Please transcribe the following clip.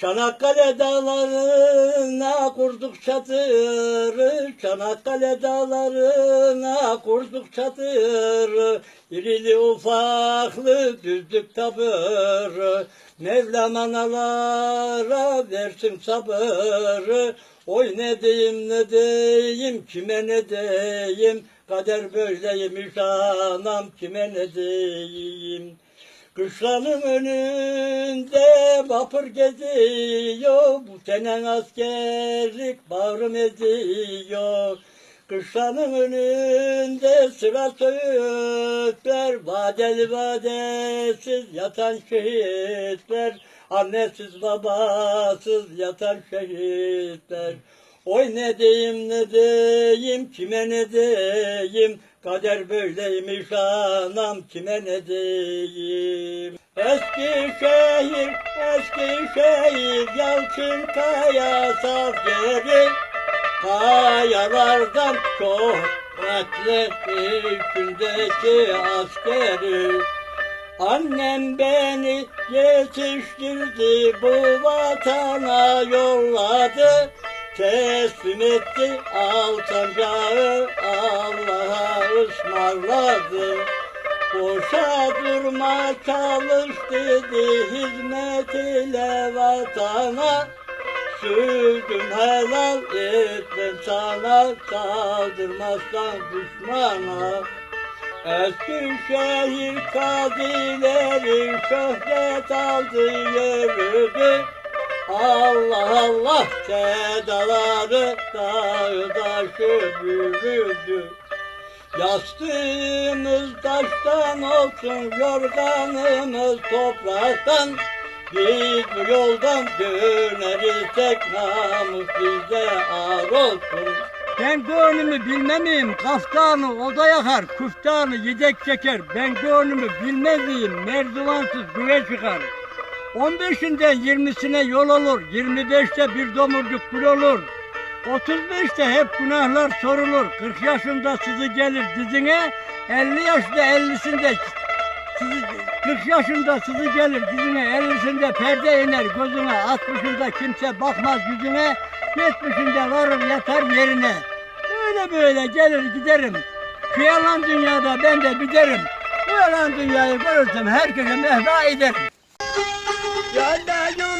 Çanakkale dağlarına kurduk çadırı, Çanakkale dağlarına kurduk çadırı, İrili ufaklı düzdük tabırı, Mevlam analara versin sabırı, Oy ne diyeyim ne diyeyim kime ne diyeyim, Kader böyleymiş anam kime ne diyeyim. Kışlanın önünde vapur geziyor, bu senen askerlik bağrım eziyor. Kışlanın önünde sıra söğütler, vadeli vadesiz yatan şehitler, annesiz babasız yatan şehitler. Oy ne diyeyim ne diyeyim kime ne diyeyim Kader böyleymiş anam kime ne diyeyim? Eski şehir eski şehir Yalçın kaya saf geri Kayalardan çok Atlet içindeki askeri. Annem beni yetiştirdi bu vatana yolladı. Teslim etti altancağı Allah'a ısmarladı Boşa durma çalış dedi hizmet ile vatana. Sürdüm helal etmem sana Saldırmazsan düşmana. Eski şehir kazileri şöhret aldı yürüdü Allah Allah sedaları dağı taşı bürüdü Yastığımız taştan olsun, yorganımız topraktan Biz bu yoldan dönerirsek namus bize ağır olsun Ben gönlümü bilmemeyim, kaftanı oda yakar, kuftanı yedek çeker. Ben gönlümü bilmezeyim, merdivansız güve çıkar. 15'inden 20'sine yol olur, 25'te bir domurcuk gül olur. 35'te hep günahlar sorulur, 40 yaşında sızı gelir dizine, 50 yaşta 50'sinde sızı, 40 yaşında sızı gelir dizine, 50'sinde perde iner gözüne, 60'ında kimse bakmaz yüzüne, 70'inde varır yatar yerine. Böyle böyle gelir giderim. Şu dünyada ben de biterim. Bu dünyayı görürsem herkese mehva ederim. Yana